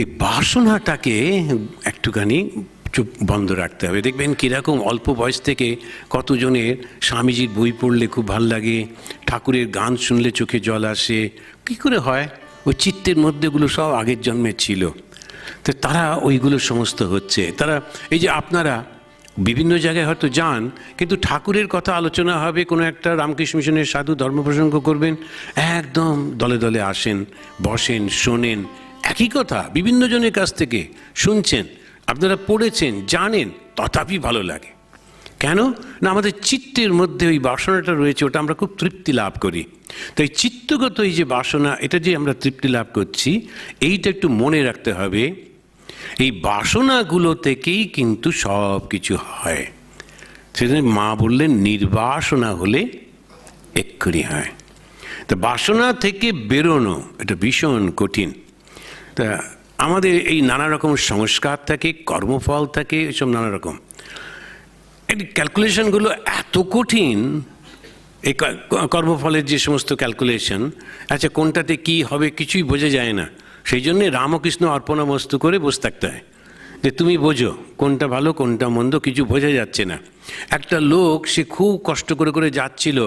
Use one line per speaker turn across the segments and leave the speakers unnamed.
এই বাসনাটাকে একটুখানি চুপ বন্ধ রাখতে হবে। দেখবেন কীরকম অল্প বয়স থেকে কতজনের স্বামীজির বই পড়লে খুব ভালো লাগে, ঠাকুরের গান শুনলে চোখে জল আসে, কী করে হয়? ওই চিত্তের মধ্যেগুলো সব আগের জন্মে ছিল। তো তারা ওইগুলো সমস্ত হচ্ছে। তারা, এই যে আপনারা বিভিন্ন জায়গায় হয়তো যান, কিন্তু ঠাকুরের কথা আলোচনা হবে, কোনো একটা রামকৃষ্ণ মিশনের সাধু ধর্ম প্রসঙ্গ করবেন, একদম দলে দলে আসেন, বসেন, শোনেন একই কথা বিভিন্ন জনের কাছ থেকে শুনছেন, আপনারা পড়েছেন, জানেন, তথাপি ভালো লাগে। কেন? না, আমাদের চিত্তের মধ্যে ওই বাসনাটা রয়েছে, ওটা আমরা খুব তৃপ্তি লাভ করি। তাই চিত্তগত এই যে বাসনা, এটা যে আমরা তৃপ্তি লাভ করছি, এইটা একটু মনে রাখতে হবে, এই বাসনাগুলো থেকেই কিন্তু সব কিছু হয়। সেজন্য মা বললেন, নির্বাসনা হলে এক্ষুনি হয়। তা বাসনা থেকে বেরোনো, এটা ভীষণ কঠিন। তা আমাদের এই নানা রকম সংস্কার থাকে, কর্মফল থাকে, এসব নানা রকম। এই ক্যালকুলেশনগুলো এত কঠিন, এই কর্মফলের যে সমস্ত ক্যালকুলেশন আচ্ছা কোনটাতে কি হবে কিছুই বোঝা যায় না। সেই জন্যে রামকৃষ্ণ অর্পণা বস্তু করে বসে থাকতে হয়। যে তুমি বোঝো কোনটা ভালো, কোনটা মন্দ, কিছু বোঝা যাচ্ছে না। একটা লোক সে খুব কষ্ট করে করে যাচ্ছিল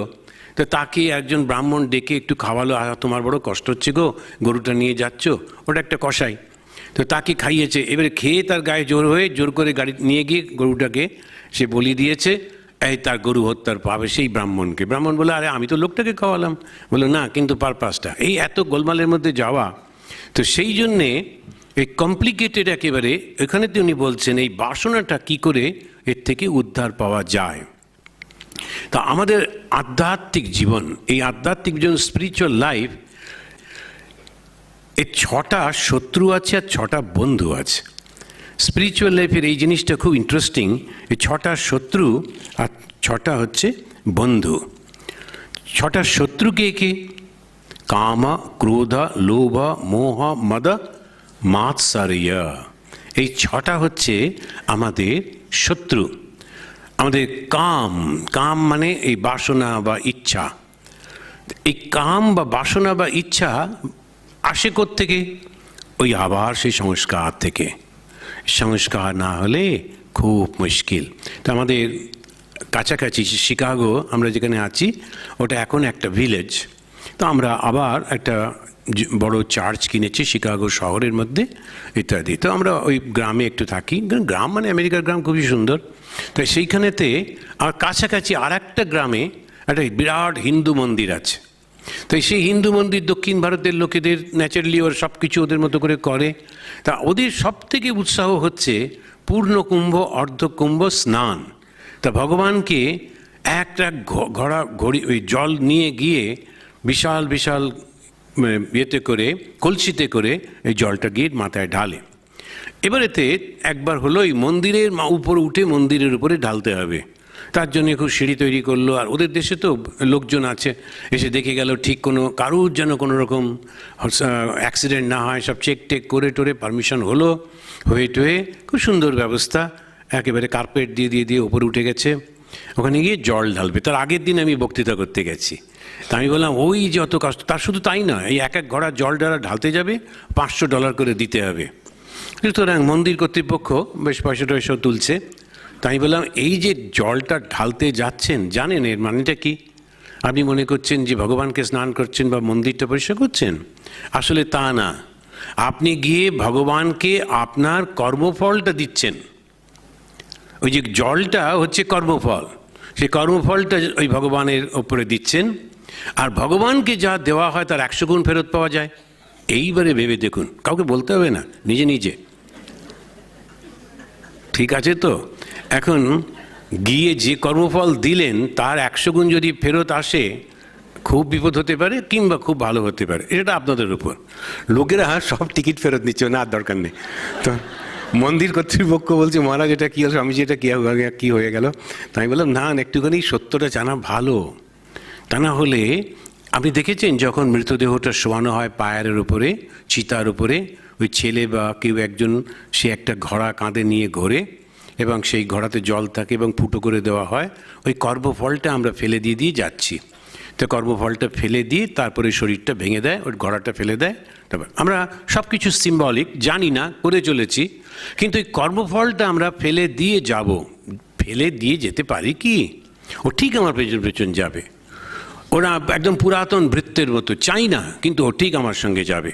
তো তাকে একজন ব্রাহ্মণ ডেকে একটু খাওয়ালো, আহ, তোমার বড় কষ্ট হচ্ছে গো, গরুটা নিয়ে যাচ্ছ? ওটা একটা কষাই তো তাকে খাইয়েছে। এবারে খেয়ে তার গায়ে জোর হয়ে জোর করে গাড়ি নিয়ে গিয়ে গরুটাকে সে বলি দিয়েছে, এই তার গরু হত্যার পাবে সেই ব্রাহ্মণকে। ব্রাহ্মণ বলে আরে, আমি তো লোকটাকে খাওয়ালাম। বলল, না, কিন্তু পারপাসটা। এই এত গোলমালের মধ্যে যাওয়া, তো সেই জন্যে এই কমপ্লিকেটেড একেবারে এখানে তো উনি বলছেন, এই বাসনাটা কি করে এর থেকে উদ্ধার পাওয়া যায়? তা আমাদের আধ্যাত্মিক জীবন, এই আধ্যাত্মিক জীবন স্পিরিচুয়াল লাইফ এর ছটা শত্রু আছে আর ছটা বন্ধু আছে। স্পিরিচুয়াল লাইফের এই জিনিসটা খুব ইন্টারেস্টিং এই ছটা শত্রু আর ছটা হচ্ছে বন্ধু। ছটা শত্রু কে কে? কাম, ক্রোধ, লোভ, মোহ, মদ, মাৎসারিয়। এই ছটা হচ্ছে আমাদের শত্রু। আমাদের কাম কাম মানে এই বাসনা বা ইচ্ছা। এই কাম বা বাসনা বা ইচ্ছা আসে থেকে ওই আবার সেই সংস্কার থেকে। সংস্কার না হলে খুব মুশকিল। তো আমাদের কাছাকাছি শিকাগো আমরা যেখানে আছি, ওটা এখন একটা ভিলেজ তো আমরা আবার একটা বড় চার্চ কিনেছি শিকাগো শহরের মধ্যে, ইত্যাদি। তো আমরা ওই গ্রামে একটু থাকি। গ্রাম মানে আমেরিকার গ্রাম খুবই সুন্দর। তাই সেইখানেতে আর কাছাকাছি আর একটা গ্রামে একটা বিরাট হিন্দু মন্দির আছে। তাই সেই হিন্দু মন্দির দক্ষিণ ভারতের লোকেদের ন্যাচারালি ওর সব কিছু ওদের মতো করে করে। তা ওদের সব থেকে উৎসাহ হচ্ছে পূর্ণ কুম্ভ অর্ধকুম্ভ স্নান। তা ভগবানকে একটা ঘোড়া, ঘড়ি, ওই জল নিয়ে গিয়ে বিশাল বিশাল ইয়েতে করে, কলসিতে করে এই জলটা গিয়ে মাথায় ঢালে। এবারেতে একবার হলো এই মন্দিরের উপরে উঠে মন্দিরের উপরে ঢালতে হবে। তার জন্য খুব সিঁড়ি তৈরি করল, আর ওদের দেশে তো লোকজন আছে। এসে দেখে গেল ঠিক কোনো, কারুর যেন কোনো রকম অ্যাক্সিডেন্ট না হয়, সব চেক টেক করে টোরে পারমিশন হলো। হয়ে টয়ে খুব সুন্দর ব্যবস্থা, একেবারে কার্পেট দিয়ে দিয়ে দিয়ে উপরে উঠে গেছে। ওখানে গিয়ে জল ঢালবে। তার আগের দিন আমি বক্তৃতা করতে গেছি। তা আমি বললাম, ওই যে অত কষ্ট, তার শুধু তাই না এই এক এক ঘোড়া জল ঢালা ঢালতে যাবে, পাঁচশো ডলার করে দিতে হবে। সুতরাং মন্দির কর্তৃপক্ষ বেশ পয়সা টয়সা তুলছে। তাই বললাম, এই যে জলটা ঢালতে যাচ্ছেন, জানেন এর মানেটা কি? আপনি মনে করছেন যে ভগবানকে স্নান করছেন বা মন্দিরটা পরিষ্কার করছেন? আসলে তা না। আপনি গিয়ে ভগবানকে আপনার কর্মফলটা দিচ্ছেন। ওই যে জলটা হচ্ছে কর্মফল। সেই কর্মফলটা ওই ভগবানের ওপরে দিচ্ছেন। আর ভগবানকে যা দেওয়া হয় তার একশো গুণ ফেরত পাওয়া যায়। এইবারে ভেবে দেখুন। কাউকে বলতে হবে না, নিজে নিজে। ঠিক আছে তো? এখন গিয়ে যে কর্মফল দিলেন, তার একশো গুণ যদি ফেরত আসে, খুব বিপদ হতে পারে কিংবা খুব ভালো হতে পারে? এটা আপনাদের উপর। লোকেরা সব টিকিট ফেরত নিচ্ছে, না, আর দরকার নেই। তো মন্দির কর্তৃপক্ষ বলছে, মহারাজ, এটা কী হলো? স্বামীজি, এটা কী কী হয়ে গেল? তাই বললাম না, একটুখানি সত্যটা জানা ভালো। তা না হলে, আপনি দেখেছেন যখন মৃতদেহটা শোয়ানো হয় পায়ের উপরে, চিতার উপরে? ওই ছেলে বা কেউ একজন, সে একটা ঘোড়া কাঁধে নিয়ে ঘোরে এবং সেই ঘোড়াতে জল থাকে এবং ফুটো করে দেওয়া হয়। ওই কর্মফলটা আমরা ফেলে দিয়ে দিয়ে যাচ্ছি। তো কর্মফলটা ফেলে দিয়ে তারপরে শরীরটা ভেঙে দেয়, ওই ঘোড়াটা ফেলে দেয়। তারপর আমরা সব কিছু সিম্বলিক জানি না, করে চলেছি। কিন্তু এই কর্মফলটা আমরা ফেলে দিয়ে যাব। ফেলে দিয়ে যেতে পারি কি? ও ঠিক আমার পেছন পেছন যাবে। ওরা একদম পুরাতন বৃত্তের মতো, চাই না, কিন্তু ও ঠিক আমার সঙ্গে যাবে।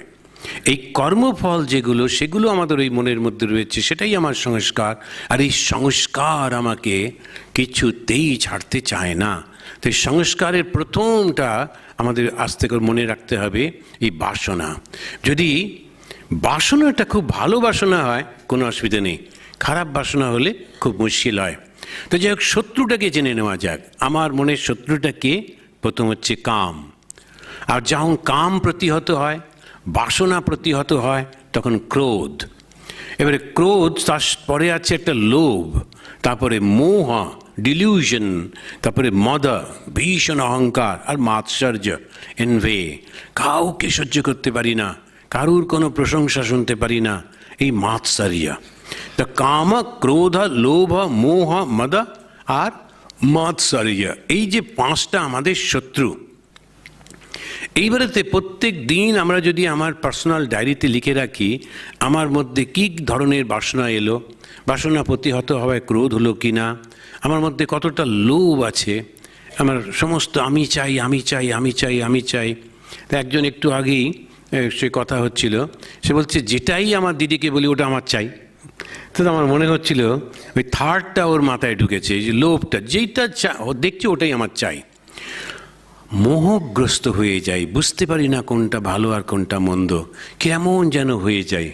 এই কর্মফল যেগুলো, সেগুলো আমাদের ওই মনের মধ্যে রয়েছে, সেটাই আমার সংস্কার। আর এই সংস্কার আমাকে কিছুতেই ছাড়তে চায় না। তো এই সংস্কারের প্রথমটা আমাদের আস্তে করে মনে রাখতে হবে, এই বাসনা। যদি বাসনাটা খুব ভালো বাসনা হয়, কোনো অসুবিধা নেই। খারাপ বাসনা হলে খুব মুশকিল হয়। তো যাই হোক, শত্রুটাকে জেনে নেওয়া যাক। আমার মনের শত্রুটাকে প্রথম হচ্ছে কাম। আর যখন কাম প্রতিহত হয় বাসনা প্রতিহত হয়, তখন ক্রোধ। এবারে ক্রোধ, তার পরে আছে একটা লোভ, তারপরে মোহ ডিলিউশন তারপরে মদ, ভীষণ অহংকার আর মাৎসর্য এনভে কাউকে সহ্য করতে পারি না, কারুর কোনো প্রশংসা শুনতে পারি না, এই মাৎসর্য। তা কাম, ক্রোধ, লোভ, মোহ, মদ আর মাৎসর্য, এই যে পাঁচটা আমাদের শত্রু এইবারেতে প্রত্যেক দিন আমরা যদি আমার পার্সোনাল ডায়েরিতে লিখে রাখি, আমার মধ্যে কী ধরনের বাসনা এলো? বাসনা প্রতিহত হওয়ায় ক্রোধ হলো কি না আমার মধ্যে কতটা লোভ আছে? আমার সমস্ত আমি চাই আমি চাই আমি চাই আমি চাই। তা একজন একটু আগেই সে কথা হচ্ছিল। সে বলছে, যেটাই আমার দিদিকে বলি, ওটা আমার চাই। তো আমার মনে হচ্ছিল, ওই থার্ডটা ওর মাথায় ঢুকেছে যে লোভটা, যেইটা চা দেখছি ওটাই আমার চাই। মোহগ্রস্ত হয়ে যাই, বুঝতে পারি না কোনটা ভালো আর কোনটা মন্দ, কেমন যেন হয়ে যায়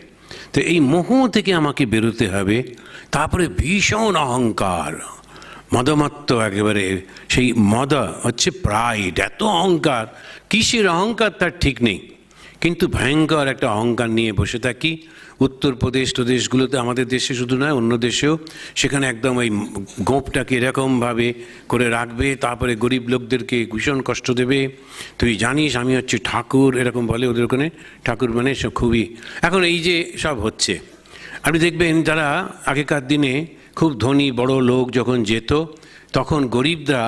তো এই মোহ থেকে আমাকে বেরোতে হবে, তারপরে ভীষণ অহংকার। মদমত্ত একেবারে সেই মদ হচ্ছে প্রাইড এত অহংকার, কিসের অহংকার তার ঠিক নেই। কিন্তু ভয়ঙ্কর একটা অহংকার নিয়ে বসে থাকি উত্তরপ্রদেশ প্রদেশগুলোতে আমাদের দেশে শুধু নয়, অন্য দেশেও। সেখানে একদম ওই গোপটাকে এরকমভাবে করে রাখবে, তারপরে গরিব লোকদেরকে ভীষণ কষ্ট দেবে। তুই জানিস, আমি হচ্ছে ঠাকুর, এরকম বলে ওদের ওখানে। ঠাকুর মানে সব খুবই, এখন এই যে সব হচ্ছে, আপনি দেখবেন যারা আগেকার দিনে খুব ধনী বড় লোক যখন যেত, তখন গরিবরা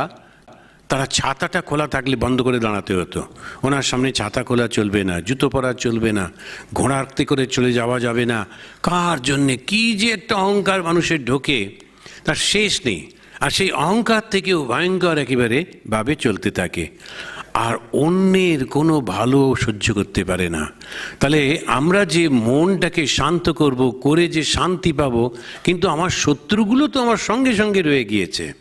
তারা ছাতাটা খোলা থাকলে বন্ধ করে দাঁড়াতে হতো। ওনার সামনে ছাতা খোলা চলবে না, জুতো পরা চলবে না ঘোড়াতে করে চলে যাওয়া যাবে না। কার জন্যে কি যে একটা অহংকার মানুষের ঢোকে, তার শেষ নেই। আর সেই অহংকার থেকেও ভয়ঙ্কর একেবারে ভাবে চলতে থাকে। আর অন্যের কোনো ভালো সহ্য করতে পারে না। তাহলে আমরা যে মনটাকে শান্ত করব, করে যে শান্তি পাবো, কিন্তু আমার শত্রুগুলো তো আমার সঙ্গে সঙ্গে রয়ে গিয়েছে।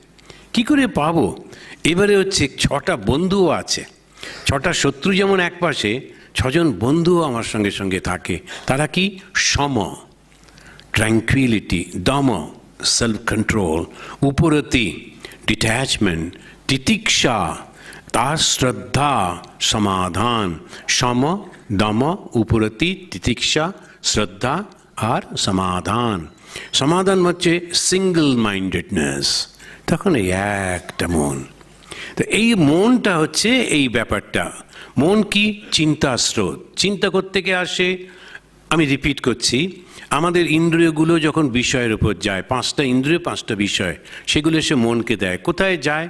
কি করে পাবো? এবারে হচ্ছে ছটা বন্ধুও আছে। ছটা শত্রু যেমন এক পাশে, ছজন বন্ধুও আমার সঙ্গে সঙ্গে থাকে। তারা কি? সম ট্র্যাঙ্কুইলিটি দম সেলফ কন্ট্রোল উপরতি ডিট্যাচমেন্ট তিতিক্ষা, তার শ্রদ্ধা, সমাধান, সম, দম, উপরতি, তিতিক্ষা, শ্রদ্ধা আর সমাধান। সমাধান হচ্ছে সিঙ্গল মাইন্ডেডনেস তখন এই একটা মন। তো এই মনটা হচ্ছে এই ব্যাপারটা। মন কি? চিন্তা স্রোত। চিন্তা করতে গিয়ে আসে, আমি রিপিট করছি, আমাদের ইন্দ্রিয়গুলো যখন বিষয়ের উপর যায়, পাঁচটা ইন্দ্রিয়, পাঁচটা বিষয়, সেগুলো এসে মনকে দেয়। কোথায় যায়?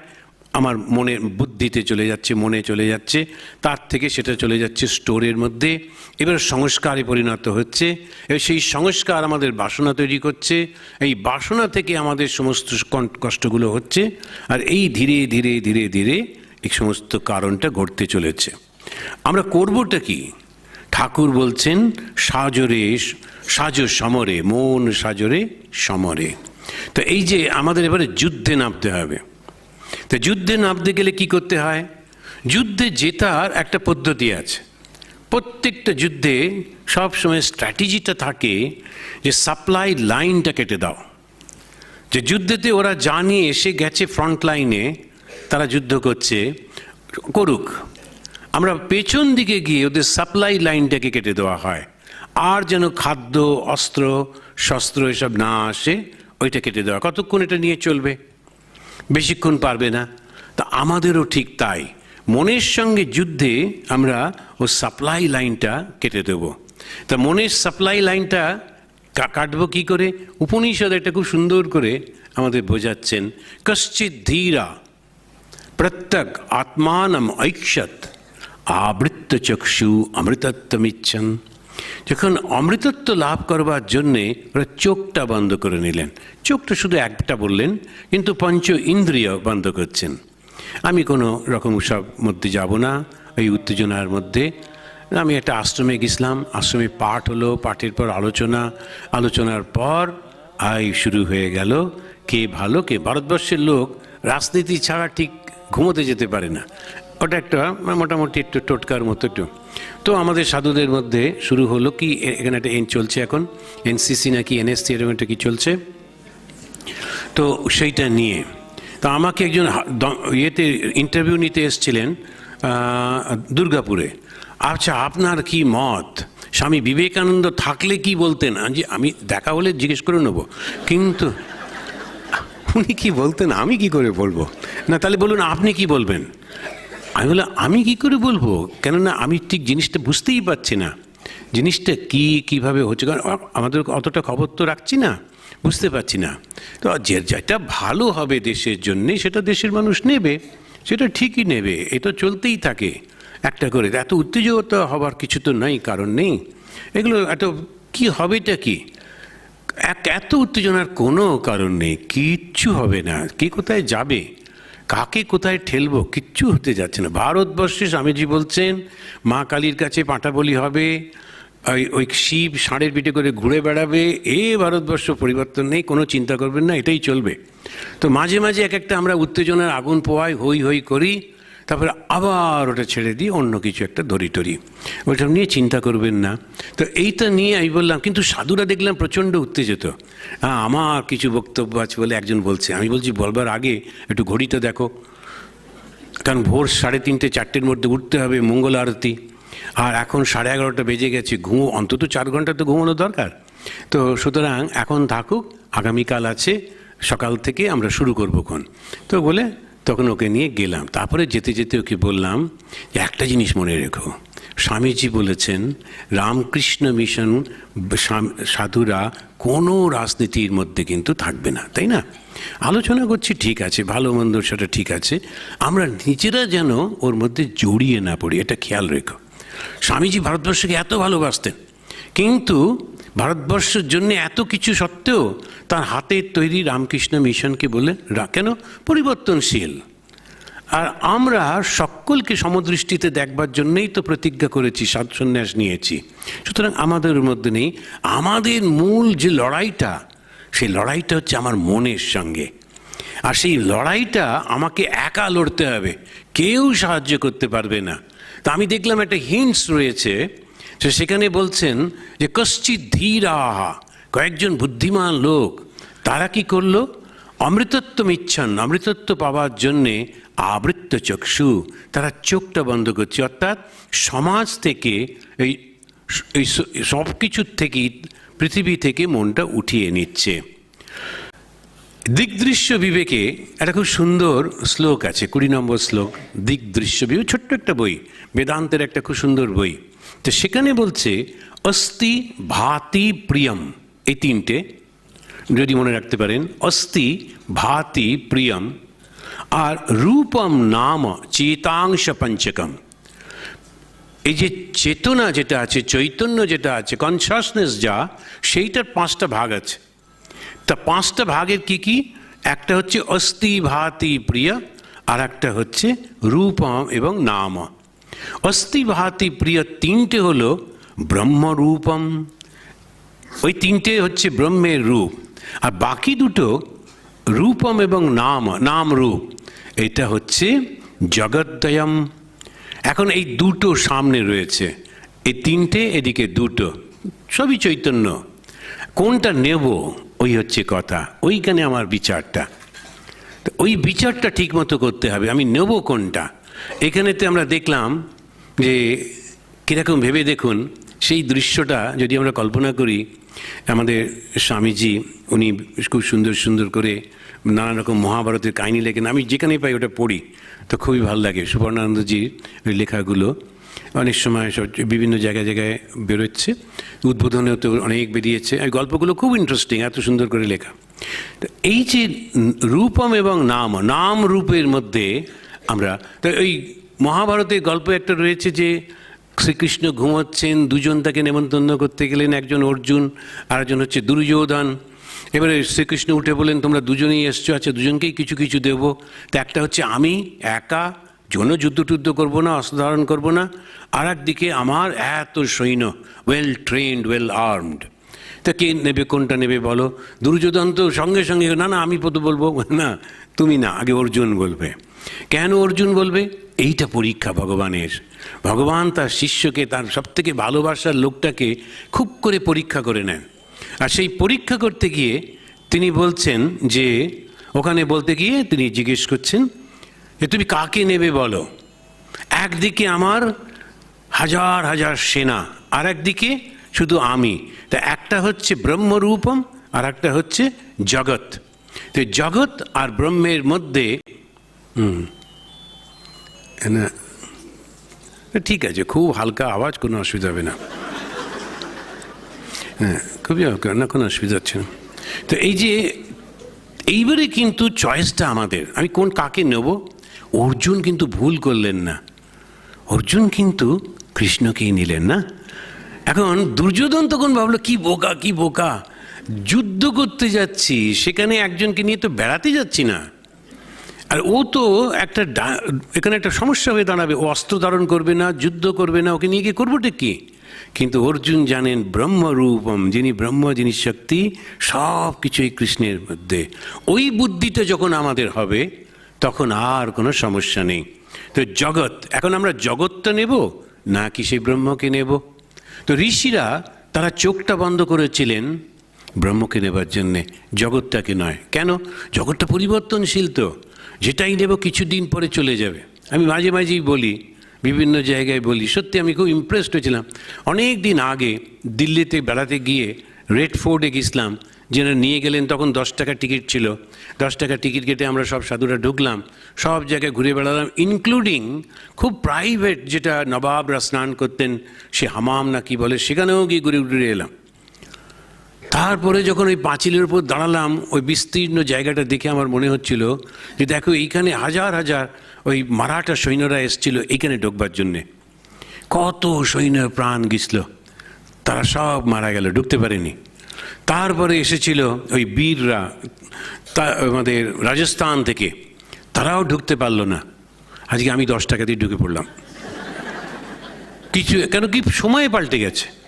আমার মনে বুদ্ধিতে চলে যাচ্ছে, মনে চলে যাচ্ছে। তার থেকে সেটা চলে যাচ্ছে স্টোরের মধ্যে। এবার সংস্কারে পরিণত হচ্ছে। এবার সেই সংস্কার আমাদের বাসনা তৈরি করছে। এই বাসনা থেকে আমাদের সমস্ত কষ্টগুলো হচ্ছে। আর এই ধীরে ধীরে ধীরে ধীরে এই সমস্ত কারণটা ঘটতে চলেছে। আমরা করবোটা কি? ঠাকুর বলছেন, সাজরে, সাজ সমরে, মন সাজরে সমরে। তো এই যে আমাদের এবারে যুদ্ধে নামতে হবে। তো যুদ্ধে নামতে গেলে কি করতে হয়? যুদ্ধে জেতার একটা পদ্ধতি আছে। প্রত্যেকটা যুদ্ধে সব সময় স্ট্র্যাটেজিটা থাকে যে সাপ্লাই লাইনটা কেটে দাও। যে যুদ্ধেতে ওরা জানিয়ে এসে গেছে ফ্রন্ট লাইনে, তারা যুদ্ধ করছে, করুক। আমরা পেছন দিকে গিয়ে ওদের সাপ্লাই লাইনটাকে কেটে দেওয়া হয়। আর যেন খাদ্য, অস্ত্র, শস্ত্র এসব না আসে, ওইটা কেটে দেওয়া। কতক্ষণ এটা নিয়ে চলবে? বেশিক্ষণ পারবে না। তা আমাদেরও ঠিক তাই। মনের সঙ্গে যুদ্ধে আমরা ও সাপ্লাই লাইনটা কেটে দেব। তা মনের সাপ্লাই লাইনটা কাটবো কি করে? উপনিষদ এটা খুব সুন্দর করে আমাদের বোঝাচ্ছেন। কশ্চিৎ ধীরা প্রত্যক আত্মানম ঐক্ষত চক্ষু অমৃতত্বমিচ্ছন। যখন অমৃতত্ব লাভ করবার জন্যে ওরা চোখটা বন্ধ করে নিলেন। চোখটা শুধু একটা বললেন, কিন্তু পঞ্চ ইন্দ্রিয় বন্ধ করছেন। আমি কোনো রকম সব মধ্যে যাব না, এই উত্তেজনার মধ্যে। আমি একটা আশ্রমে গেছিলাম, আশ্রমে পাঠ হলো, পাঠের পর আলোচনা। আলোচনার পর আই শুরু হয়ে গেল, কে ভালো, কে ভারতবর্ষের লোক, রাজনীতি ছাড়া ঠিক ঘুমোতে যেতে পারে না। ওটা একটা মোটামুটি একটু টোটকার মতো একটু তো আমাদের সাধুদের মধ্যে শুরু হলো কি? এখানে একটা এন চলছে এখন। এনসিসি নাকি এনএসসি এরকম একটা কি চলছে? তো সেইটা নিয়ে। তো আমাকে একজন ইয়েতে ইন্টারভিউ নিতে এসেছিলেন দুর্গাপুরে। আচ্ছা আপনার কি মত? স্বামী বিবেকানন্দ থাকলে কি বলতেন? যে আমি দেখা হলে জিজ্ঞেস করে নেব। কিন্তু উনি কি বলতেন? আমি কি করে বলব? না, তাহলে বলুন, আপনি কি বলবেন? আমি বললাম, আমি কি করে বলব? কেননা আমি ঠিক জিনিসটা বুঝতেই পারছি না। জিনিসটা কি, কীভাবে হচ্ছে? কারণ আমাদের অতটা খবর তো রাখছি না, বুঝতে পারছি না। তো যে, যেটা ভালো হবে দেশের জন্যে, সেটা দেশের মানুষ নেবে, সেটা ঠিকই নেবে, এ তো চলতেই থাকে। একটা করে, এত উত্তেজিত হবার কিছু তো নাই, কারণ নেই। এগুলো এত, কি হবেটা কি? এক, এত উত্তেজনার কোনো কারণ নেই, কিচ্ছু হবে না, কে কোথায় যাবে? কাকে কোথায় ঠেলবো? কিচ্ছু হতে যাচ্ছে না। ভারতবর্ষে স্বামীজি বলছেন, মা কালীর কাছে পাঁটা বলি হবে, ওই ওই শিব ষাঁড়ের পিঠে করে ঘুরে বেড়াবে, এ ভারতবর্ষ পরিবর্তন নেই, কোনো চিন্তা করবেন না, এটাই চলবে। তো মাঝে মাঝে এক একটা আমরা উত্তেজনার আগুন পোয়াই হই হই করি। তারপরে আবার ওটা ছেড়ে দিয়ে অন্য কিছু একটা ধরি টরি ওইসব নিয়ে চিন্তা করবেন না। তো এইটা নিয়ে আমি বললাম, কিন্তু সাধুরা দেখলাম প্রচণ্ড উত্তেজিত। হ্যাঁ আমার কিছু বক্তব্য আছে বলে একজন বলছে। আমি বলছি, বলবার আগে একটু ঘড়িটা দেখো। কারণ ভোর সাড়ে তিনটে, চারটের মধ্যে উঠতে হবে মঙ্গল আরতি। আর এখন সাড়ে এগারোটা বেজে গেছে, ঘুমো, অন্তত চার ঘণ্টা তো ঘুমানো দরকার। তো সুতরাং এখন থাকুক, আগামীকাল আছে, সকাল থেকে আমরা শুরু করব কোন তো বলে তখন ওকে নিয়ে গেলাম। তারপরে যেতে যেতে ওকে বললাম যে একটা জিনিস মনে রেখো। স্বামীজি বলেছেন, রামকৃষ্ণ মিশন সাধুরা কোনো রাজনীতির মধ্যে কিন্তু থাকবে না, তাই না? আলোচনা করছি, ঠিক আছে, ভালো মন্দ সেটা ঠিক আছে। আমরা নিজেরা যেন ওর মধ্যে জড়িয়ে না পড়ি, এটা খেয়াল রেখো। স্বামীজি ভারতবর্ষকে এত ভালোবাসতেন। কিন্তু ভারতবর্ষের জন্য এত কিছু সত্ত্বেও তার হাতের তৈরি রামকৃষ্ণ মিশনকে রা- কেন? পরিবর্তনশীল। আর আমরা সকলকে সমদৃষ্টিতে দেখবার জন্যই তো প্রতিজ্ঞা করেছি সন্ন্যাস নিয়েছি। সুতরাং আমাদের মধ্যে নেই, আমাদের মূল যে লড়াইটা, সেই লড়াইটা হচ্ছে আমার মনের সঙ্গে। আর সেই লড়াইটা আমাকে একা লড়তে হবে, কেউ সাহায্য করতে পারবে না। তা আমি দেখলাম একটা হিন্টস রয়েছে যে সেখানে বলছেন যে, কশ্চিৎ ধীরাহা, কয়েকজন বুদ্ধিমান লোক, তারা কি করল? অমৃতত্ব ইচ্ছান, অমৃতত্ব পাওয়ার জন্যে আবৃত্ত চক্ষু, তারা চোখটা বন্ধ করছে। অর্থাৎ সমাজ থেকে এই এই সব কিছুর থেকেই পৃথিবী থেকে মনটা উঠিয়ে নিচ্ছে। দিকদৃশ্য বিবেকে একটা খুব সুন্দর শ্লোক আছে, কুড়ি নম্বর শ্লোক দিকদৃশ্য বিবেক, ছোট্ট একটা বই, বেদান্তের একটা খুব সুন্দর বই। তো সেখানে বলছে অস্তি ভাতি প্রিয়ম। এই তিনটে, যদি মনে রাখতে পারেন অস্তি ভাতি প্রিয়ম আর রূপম নাম চেতাংশ পঞ্চকম। এই যে চেতনা যেটা আছে, চৈতন্য যেটা আছে কনসাসনেস যা, সেইটার পাঁচটা ভাগ আছে। তা পাঁচটা ভাগের কি কি? একটা হচ্ছে অস্থি ভাতি প্রিয় আর একটা হচ্ছে রূপম এবং নাম। অস্থি ভাতি প্রিয় তিনটে হলো ব্রহ্মরূপম। ওই তিনটে হচ্ছে ব্রহ্মের রূপ। আর বাকি দুটো রূপম এবং নাম নাম রূপ এটা হচ্ছে জগদ্দয়ম। এখন এই দুটো সামনে রয়েছে। এই তিনটে, এদিকে দুটো। সবই চৈতন্য। কোনটা নেব, ওই হচ্ছে কথা। ওইখানে আমার বিচারটা। তো ওই বিচারটা ঠিক মতো করতে হবে। আমি নেব কোনটা? এখানেতে আমরা দেখলাম যে কীরকম ভেবে দেখুন, সেই দৃশ্যটা যদি আমরা কল্পনা করি, আমাদের স্বামীজি, উনি খুব সুন্দর সুন্দর করে নানা রকম মহাভারতের কাহিনী লেখেন। আমি যেখানেই পাই ওটা পড়ি, তো খুবই ভালো লাগে। সুবর্ণানন্দজির ওই লেখাগুলো অনেক সময় সব বিভিন্ন জায়গায় জায়গায় বেরোচ্ছে, উদ্বোধনেও তো অনেক বেরিয়েছে। এই গল্পগুলো খুব ইন্টারেস্টিং এত সুন্দর করে লেখা। এই যে রূপম এবং নাম নাম রূপের মধ্যে আমরা। তো ওই মহাভারতের গল্প একটা রয়েছে যে শ্রীকৃষ্ণ ঘুমাচ্ছেন, দুজন তাকে নেমন্তন্ন করতে গেলেন, একজন অর্জুন আর একজন হচ্ছে দুর্যোধন। এবারে শ্রীকৃষ্ণ উঠে বললেন, তোমরা দুজনেই এসছো আচ্ছা দুজনকেই কিছু কিছু দেবো। তো একটা হচ্ছে আমি একা কোনো যুদ্ধ টুদ্ধ করব না অস্ত্র ধারণ করব না আর একদিকে আমার এত সৈন্য ওয়েল ট্রেন্ড ওয়েল আর্মড তা কে নেবে, কোনটা নেবে বলো? দুর্যোধন তো সঙ্গে সঙ্গে, না না, আমি তো বলব। না, তুমি না, আগে অর্জুন বলবে। কেন অর্জুন বলবে? এইটা পরীক্ষা ভগবানের। ভগবান তার শিষ্যকে, তার সবথেকে ভালোবাসার লোকটাকে খুব করে পরীক্ষা করে নেন। আর সেই পরীক্ষা করতে গিয়ে তিনি বলছেন যে, ওখানে বলতে গিয়ে তিনি জিজ্ঞেস করছেন যে, তুমি কাকে নেবে বলো? একদিকে আমার হাজার হাজার সেনা আর একদিকে শুধু আমি। তা একটা হচ্ছে ব্রহ্মরূপম আর একটা হচ্ছে জগৎ। তো জগৎ আর ব্রহ্মের মধ্যে হুম। না ঠিক আছে, খুব হালকা আওয়াজ, কোনো অসুবিধা হবে না। হ্যাঁ খুবই হালকা, না, কোনো অসুবিধা হচ্ছে না। তো এই যে, এইবারে কিন্তু চয়েসটা আমাদের। আমি কোন কাকে নেব? অর্জুন কিন্তু ভুল করলেন না। অর্জুন কিন্তু কৃষ্ণকেই নিলেন না। এখন দুর্যোধন তখন ভাবলো, কি বোকা কি বোকা। যুদ্ধ করতে যাচ্ছি, সেখানে একজনকে নিয়ে তো বেড়াতে যাচ্ছি না। আর ও তো একটা এখানে একটা সমস্যা হয়ে দাঁড়াবে। ও অস্ত্র ধারণ করবে না, যুদ্ধ করবে না, ওকে নিয়ে গিয়ে করবোটা কি? কিন্তু অর্জুন জানেন ব্রহ্মরূপম, যিনি ব্রহ্ম, যিনি শক্তি সব কিছুই কৃষ্ণের মধ্যে। ওই বুদ্ধিটা যখন আমাদের হবে, তখন আর কোনো সমস্যা নেই। তো জগৎ, এখন আমরা জগৎটা নেব না কি সেই ব্রহ্মকে নেব? তো ঋষিরা তারা চোখটা বন্ধ করেছিলেন ব্রহ্মকে নেবার জন্যে। জগৎটাকে নয়। কেন? জগৎটা পরিবর্তনশীল তো। যেটাই নেব কিছুদিন পরে চলে যাবে। আমি মাঝে মাঝেই বলি, বিভিন্ন জায়গায় বলি, সত্যি আমি খুব ইমপ্রেসড হয়েছিলাম। অনেক দিন আগে দিল্লিতে বেড়াতে গিয়ে রেড ফোর্টে গেছিলাম যেটা নিয়ে গেলেন তখন দশ টাকা টিকিট ছিল। দশ টাকা টিকিট কেটে আমরা সব সাধুরা ঢুকলাম, সব জায়গায় ঘুরে বেড়ালাম ইনক্লুডিং খুব প্রাইভেট যেটা নবাবরা স্নান করতেন, সে হামাম না কি বলে, সেখানেও গিয়ে ঘুরে ঘুরে এলাম। তারপরে যখন ওই পাঁচিলের উপর দাঁড়ালাম, ওই বিস্তীর্ণ জায়গাটা দেখে আমার মনে হচ্ছিল যে দেখো, এইখানে হাজার হাজার ওই মারাঠা সৈন্যরা এসছিল এইখানে ঢুকবার জন্যে। কত সৈন্যের প্রাণ গিয়েছিল তারা সব মারা গেল, ঢুকতে পারেনি। তারপরে এসেছিল ওই বীররা, তা, আমাদের রাজস্থান থেকে। তারাও ঢুকতে পারল না। আজকে আমি দশ টাকা দিয়ে ঢুকে পড়লাম। কিছু, কেন কি সময় পাল্টে গেছে?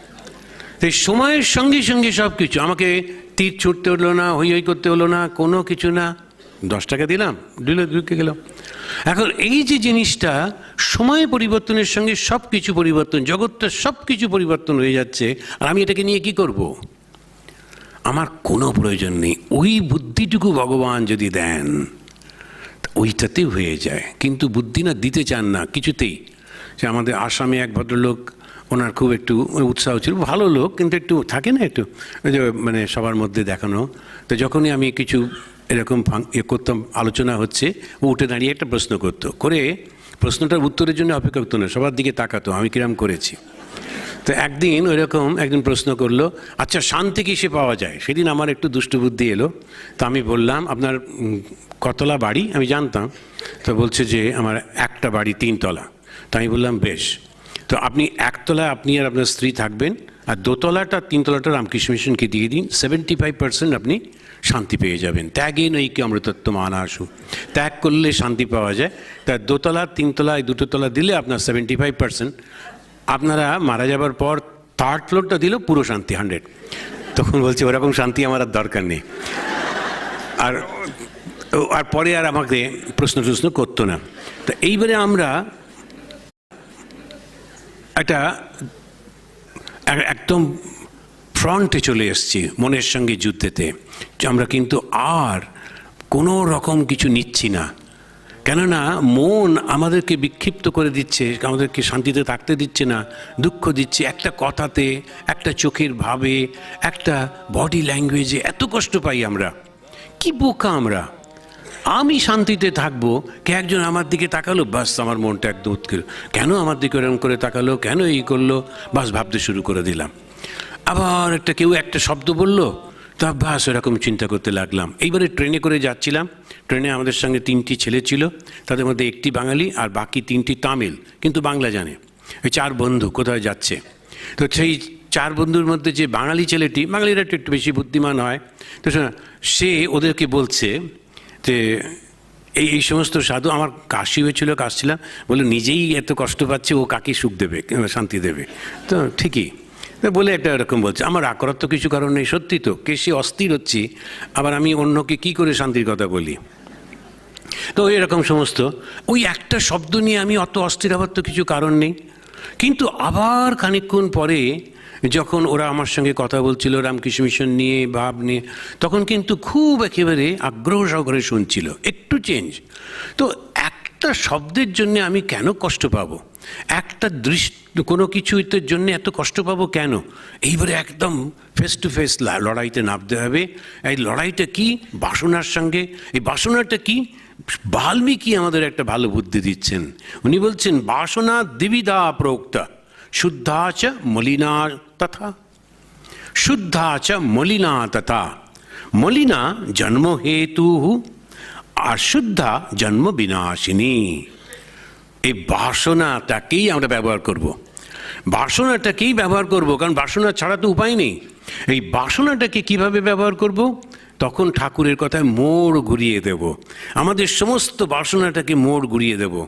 তো সময়ের সঙ্গে সঙ্গে সব কিছু, আমাকে তীর ছুটতে হলো না, হই হই করতে হলো না, কোনো কিছু না। দশ টাকা দিলাম, দিলে ঢুকে গেলাম। এখন এই যে জিনিসটা, সময় পরিবর্তনের সঙ্গে সব কিছু পরিবর্তন, জগৎটা সব কিছু পরিবর্তন হয়ে যাচ্ছে, আর আমি এটাকে নিয়ে কি করব? আমার কোনো প্রয়োজন নেই। ওই বুদ্ধিটুকু ভগবান যদি দেন ওইটাতেই হয়ে যায়। কিন্তু বুদ্ধি না দিতে চান না, কিছুতেই। যে আমাদের আসামে এক ভদ্রলোক ওনার খুব একটু উৎসাহ ছিল। ভালো লোক, কিন্তু একটু থাকে না একটু? যে মানে সবার মধ্যে দেখানো। তো যখনই আমি কিছু এরকম ইয়ে করতাম, আলোচনা হচ্ছে, ও উঠে দাঁড়িয়ে একটা প্রশ্ন করতো। করে প্রশ্নটার উত্তরের জন্য অপেক্ষা করতো না, সবার দিকে তাকাতো, আমি কিরম করেছি? তো একদিন ওইরকম একজন প্রশ্ন করল আচ্ছা শান্তি কিসে পাওয়া যায়? সেদিন আমার একটু দুষ্টু বুদ্ধি এলো। তা আমি বললাম, আপনার কতলা বাড়ি? আমি জানতাম। তো বলছে যে, আমার একটা বাড়ি তিনতলা। তা আমি বললাম, বেশ। তো আপনি একতলায় আপনি আর আপনার স্ত্রী থাকবেন, আর দোতলাটা, তিনতলাটা রামকৃষ্ণ মিশনকে দিয়ে দিন সেভেন্টি ফাইভ পার্সেন্ট আপনি শান্তি পেয়ে যাবেন। ত্যাগে নৈকে অমৃতত্ব মানা আসু ত্যাগ করলে শান্তি পাওয়া যায়। তা দোতলা, তিনতলা, এই দুটো তলা দিলে আপনার সেভেন্টি ফাইভ পার্সেন্ট আপনারা মারা যাবার পর থার্ড ফ্লোরটা দিল পুরো শান্তি হান্ড্রেড তখন বলছে, ওরকম শান্তি আমার আর দরকার নেই। আর আর পরে আর আমাকে প্রশ্ন টশ্ন করতো না। তো এইবারে আমরা একটা একদম ফ্রন্টে চলে এসেছি মনের সঙ্গে যুদ্ধেতে। আমরা কিন্তু আর কোনো রকম কিছু নিচ্ছি না। কেননা মন আমাদেরকে বিক্ষিপ্ত করে দিচ্ছে, আমাদেরকে শান্তিতে থাকতে দিচ্ছে না, দুঃখ দিচ্ছে। একটা কথাতে, একটা চোখের ভাবে, একটা বডি ল্যাঙ্গুয়েজে এত কষ্ট পাই আমরা। কি বোকা আমরা? আমি শান্তিতে থাকব। কে একজন আমার দিকে তাকালো? বাস আমার মনটা একদম উৎকিল। কেন আমার দিকে এরকম করে তাকালো? কেন এই করল? বাস ভাবতে শুরু করে দিলাম। আবার একটা কেউ একটা শব্দ বলল, তা বাস এরকম চিন্তা করতে লাগলাম। এইবারে ট্রেনে করে যাচ্ছিলাম। ট্রেনে আমাদের সঙ্গে তিনটি ছেলে ছিল। তাদের মধ্যে একটি বাঙালি আর বাকি তিনটি তামিল, কিন্তু বাংলা জানে। ওই চার বন্ধু কোথায় যাচ্ছে? তো সেই চার বন্ধুর মধ্যে যে বাঙালি ছেলেটি, বাঙালিরা একটু একটু বেশি বুদ্ধিমান হয়। তো সে ওদেরকে বলছে যে এই এই সমস্ত সাধু, আমার কাশি হয়েছিল, কাশছিলাম। বলে নিজেই এত কষ্ট পাচ্ছে, ও কাকে সুখ দেবে শান্তি দেবে? তো ঠিকই। তো বলে একটা এরকম বলছে, আমার করার তো কিছু কারণ নেই, সত্যি তো। কে সে অস্থির হচ্ছি, আবার আমি অন্যকে কি করে শান্তির কথা বলি? তো এরকম সমস্ত। ওই একটা শব্দ নিয়ে আমি অত অস্থির হওয়ার তো কিছু কারণ নেই। কিন্তু আবার খানিকক্ষণ পরে যখন ওরা আমার সঙ্গে কথা বলছিল, রামকৃষ্ণ মিশন নিয়ে, ভাব নিয়ে, তখন কিন্তু খুব একেবারে আগ্রহ সহকারে শুনছিল, একটু চেঞ্জ তো একটা শব্দের জন্য আমি কেন কষ্ট পাবো? একটা দৃষ্টি, কোনো কিছুর জন্য এত কষ্ট পাবো কেন? এইবারে একদম ফেস টু ফেস লড়াইতে নামতে হবে। এই লড়াইটা কি? বাসনার সঙ্গে। এই বাসনাটা কি? বাল্মীকি আমাদের একটা ভালো বুদ্ধি দিচ্ছেন। উনি বলছেন, বাসনা দ্বিবিধা প্রোক্তা শুদ্ধা চ মলিনা তথা চ মলিনা তথা মলিনা জন্ম হেতু আর শুদ্ধা জন্ম বিনাশিনী এই বাসনাটাকেই আমরা ব্যবহার করব। বাসনাটাকেই ব্যবহার করব? কারণ বাসনা ছাড়া তো উপায় নেই। এই বাসনাটাকে কীভাবে ব্যবহার করব? তখন ঠাকুরের কথায় মোড় ঘুরিয়ে দেব। আমাদের সমস্ত বাসনাটাকে মোড় ঘুরিয়ে দেব।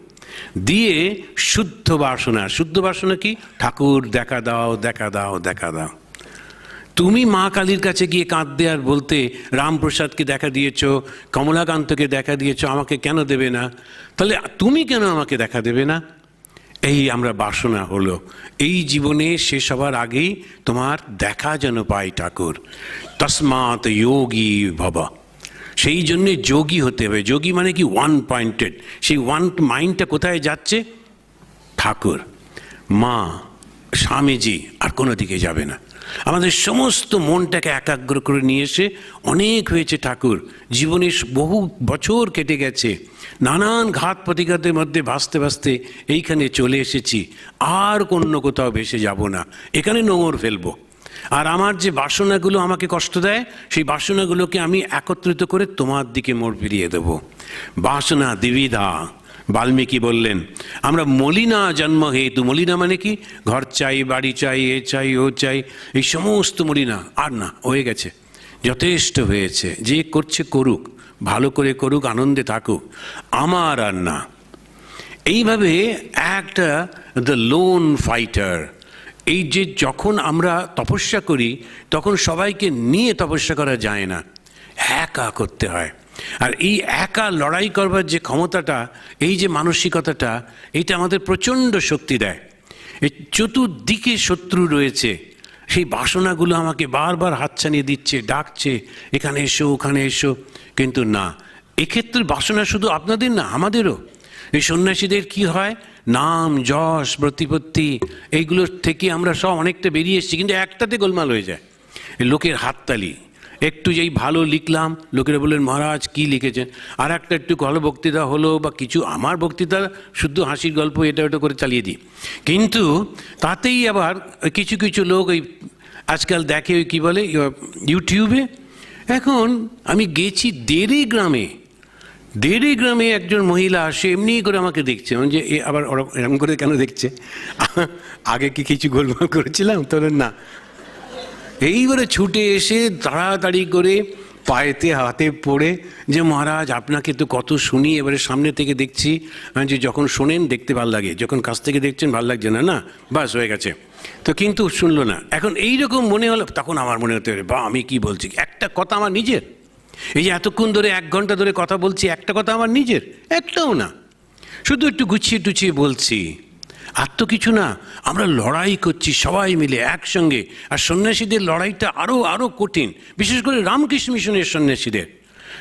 দিয়ে শুদ্ধ বাসনা শুদ্ধ বাসনা কি? ঠাকুর, দেখা দাও দেখা দাও দেখা দাও। তুমি মা কালীর কাছে গিয়ে কাঁদতে আর বলতে, রামপ্রসাদকে দেখা দিয়েছ, কমলাকান্তকে দেখা দিয়েছ, আমাকে কেন দেবে না? তাহলে তুমি কেন আমাকে দেখা দেবে না? এই আমরা বাসনা হলো। এই জীবনে শেষ হবার আগেই তোমার দেখা যেন পাই ঠাকুর। তসমাত যোগী ভবা। সেই জন্যে যোগী হতে হবে। যোগী মানে কি ওয়ান পয়েন্টেড সেই ওয়ান মাইন্ডটা কোথায় যাচ্ছে? ঠাকুর। মা, স্বামীজি কোনো দিকে যাবে না। আমাদের সমস্ত মনটাকে একাগ্র করে নিয়ে এসে অনেক হয়েছে ঠাকুর। জীবনের বহু বছর কেটে গেছে। নানান ঘাত প্রতিঘাতের মধ্যে ভাসতে ভাসতে এইখানে চলে এসেছি। আর অন্য কোথাও ভেসে যাব না। এখানে নোংর ফেলব। আর আমার যে বাসনাগুলো আমাকে কষ্ট দেয়, সেই বাসনাগুলোকে আমি একত্রিত করে তোমার দিকে মোড় ফিরিয়ে দেবো। বাসনা দ্বিবিধা। বাল্মীকি বললেন, আমরা মলিনা জন্ম হেতু, মলিনা মানে কি? ঘর চাই, বাড়ি চাই, এ চাই, ও চাই, এই সমস্ত মলিনা, আর না, হয়ে গেছে। যথেষ্ট হয়েছে, যে করছে করুক, ভালো করে করুক, আনন্দে থাকুক, আমার আর না। এইভাবে একটা দ্য লোন ফাইটার এই যে যখন আমরা তপস্যা করি, তখন সবাইকে নিয়ে তপস্যা করা যায় না, একা করতে হয়। আর এই একা লড়াই করবার যে ক্ষমতাটা, এই যে মানসিকতাটা এইটা আমাদের প্রচণ্ড শক্তি দেয়। এই চতুর্দিকে শত্রু রয়েছে। সেই বাসনাগুলো আমাকে বারবার হাতছানিয়ে দিচ্ছে, ডাকছে, এখানে এসো, ওখানে এসো। কিন্তু না, এক্ষেত্রে বাসনা শুধু আপনাদের না, আমাদেরও। এই সন্ন্যাসীদের কি হয়? নাম, যশ, প্রতিপত্তি, এইগুলোর থেকে আমরা সব অনেকটা বেরিয়ে এসেছি, কিন্তু একটাতে গোলমাল হয়ে যায়। লোকের হাততালি একটু যেই ভালো লিখলাম, লোকেরা বললেন, মহারাজ, কি লিখেছেন? আর একটা একটু ভালো বক্তৃতা হলো বা কিছু আমার বক্তৃতা শুদ্ধ হাসির গল্প এটা ওটা করে চালিয়ে দিই। কিন্তু তাতেই আবার কিছু কিছু লোক ওই আজকাল দেখে ওই কী বলে ইউটিউবে। এখন আমি গেছি দেরি গ্রামে। দেরি গ্রামে একজন মহিলা সে এমনি করে আমাকে দেখছে। মানে যে এ আবার এরকম করে কেন দেখছে? আগে কি কিছু গোলমাল করেছিলাম? তোর না এইবারে ছুটে এসে তাড়াতাড়ি করে পায়েতে, হাতে পড়ে যে মহারাজ, আপনাকে তো কত শুনি, এবারে সামনে থেকে দেখছি যে যখন শোনেন দেখতে ভালো লাগে, যখন কাছ থেকে দেখছেন ভালো লাগছে না না, বাস হয়ে গেছে। তো কিন্তু শুনলো না। এখন এই রকম মনে হলো, তখন আমার মনে হতে পারে বা আমি কি বলছি? একটা কথা আমার নিজের। এই যে এতক্ষণ ধরে এক ঘণ্টা ধরে কথা বলছি, একটা কথা আমার নিজের, একটাও না। শুধু একটু গুছিয়ে টুছিয়ে বলছি আর তো কিছু না, আমরা লড়াই করছি, সবাই মিলে একসঙ্গে। আর সন্ন্যাসীদের লড়াইটা আরও আরও কঠিন, বিশেষ করে রামকৃষ্ণ মিশনের সন্ন্যাসীদের।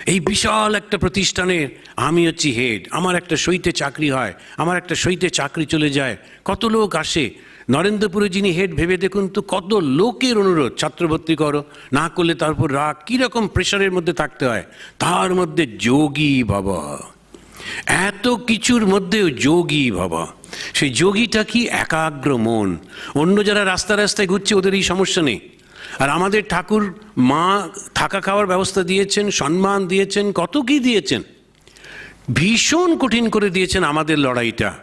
এই বিশাল একটা প্রতিষ্ঠানের আমি হচ্ছি হেড, আমার একটা সইতে চাকরি হয়, আমার একটা সইতে চাকরি চলে যায়। কত লোক আসে? নরেন্দ্রপুরে যিনি হেড, ভেবে দেখুন তো কত লোকের অনুরোধ ছাত্রভর্তি করো, না করলে তারপর রাগ, কীরকম প্রেশারের মধ্যে থাকতে হয়? তার মধ্যে যোগী বাবা। এত কিছুর মধ্যেও যোগী ভাবা। সেই যোগীটা কি একাগ্র মন? অন্য যারা রাস্তা রাস্তায় ঘুরছে, ওদের এই সমস্যা নেই। আর আমাদের ঠাকুর মা থাকা খাওয়ার ব্যবস্থা দিয়েছেন, সম্মান দিয়েছেন, কত কি দিয়েছেন? ভীষণ কঠিন করে দিয়েছেন আমাদের লড়াইটা।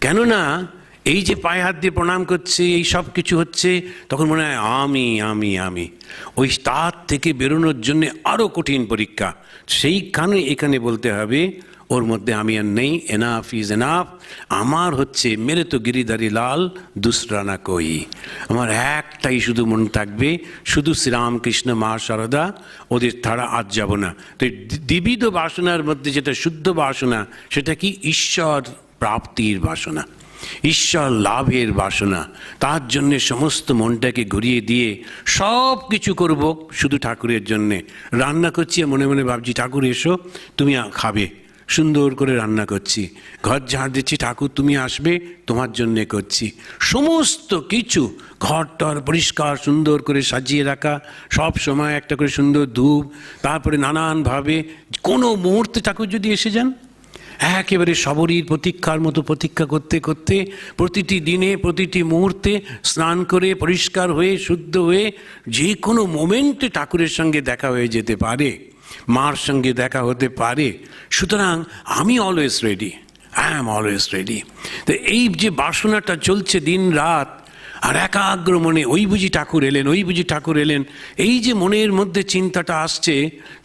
কেননা, এই যে পায়ে হাত দিয়ে প্রণাম করছে, এই সব কিছু হচ্ছে, তখন মনে হয়, আমি আমি আমি। ওই তার থেকে বেরোনোর জন্য আরও কঠিন পরীক্ষা। সেইখানে এখানে বলতে হবে ওর মধ্যে আমি আর নেই এনাফ ইজ এনাফ আমার হচ্ছে মেরে তো গিরিধারি লাল দুসরানা কই। আমার একটাই শুধু মন থাকবে, শুধু শ্রীরামকৃষ্ণ মা শারদা ওদের ছাড়া আজ যাব না। তো দ্বিবিধ বাসনার মধ্যে যেটা শুদ্ধ বাসনা, সেটা কি ঈশ্বর প্রাপ্তির বাসনা? ঈশ্বর লাভের বাসনা। তার জন্যে সমস্ত মনটাকে ঘুরিয়ে দিয়ে সব কিছু করব শুধু ঠাকুরের জন্যে। রান্না করছি মনে মনে ভাবছি, ঠাকুর, এসো, তুমি খাবে। সুন্দর করে রান্না করছি। ঘর ঝাড় দিচ্ছি, ঠাকুর তুমি আসবে, তোমার জন্যে করছি। সমস্ত কিছু ঘর টর পরিষ্কার, সুন্দর করে সাজিয়ে রাখা, সব সময় একটা করে সুন্দর ধূপ, তারপরে নানানভাবে, কোনো মুহূর্তে ঠাকুর যদি এসে যান, একেবারে সবরীর প্রতীক্ষার মতো প্রতীক্ষা করতে করতে, প্রতিটি দিনে, প্রতিটি মুহূর্তে স্নান করে পরিষ্কার হয়ে, শুদ্ধ হয়ে, যে কোনো মোমেন্টে ঠাকুরের সঙ্গে দেখা হয়ে যেতে পারে। মার সঙ্গে দেখা হতে পারে। সুতরাং আমি always ready I am always ready তো এই যে বাসনাটা চলছে দিন রাত, আর একাগ্র মনে ওই বুঝি ঠাকুর এলেন, ওই বুঝি ঠাকুর এলেন, এই যে মনের মধ্যে চিন্তাটা আসছে,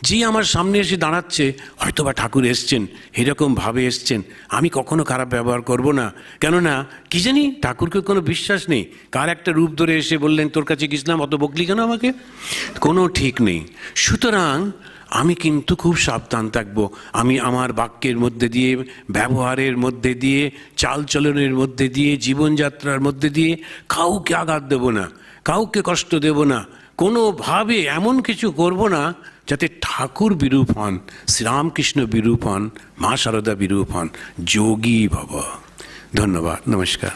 যে আমার সামনে এসে দাঁড়াচ্ছে হয়তো বা ঠাকুর এসছেন, এরকম ভাবে এসছেন, আমি কখনো খারাপ ব্যবহার করব না। কেননা, কি জানি ঠাকুরকে কোনো বিশ্বাস নেই। কার একটা রূপ ধরে এসে বললেন, তোর কাছে গেছিলাম অত বকলি কেন আমাকে? কোনো ঠিক নেই। সুতরাং আমি কিন্তু খুব সাবধান থাকব। আমি আমার বাক্যের মধ্যে দিয়ে, ব্যবহারের মধ্যে দিয়ে, চালচলনের মধ্যে দিয়ে, জীবনযাত্রার মধ্যে দিয়ে কাউকে আঘাত দেব না, কাউকে কষ্ট দেব না, কোনোভাবে এমন কিছু করব না যাতে ঠাকুর বিরূপ হন, শ্রীরামকৃষ্ণ বিরূপ হন, মা শারদা বিরূপ হন। যোগী ভব। ধন্যবাদ, নমস্কার।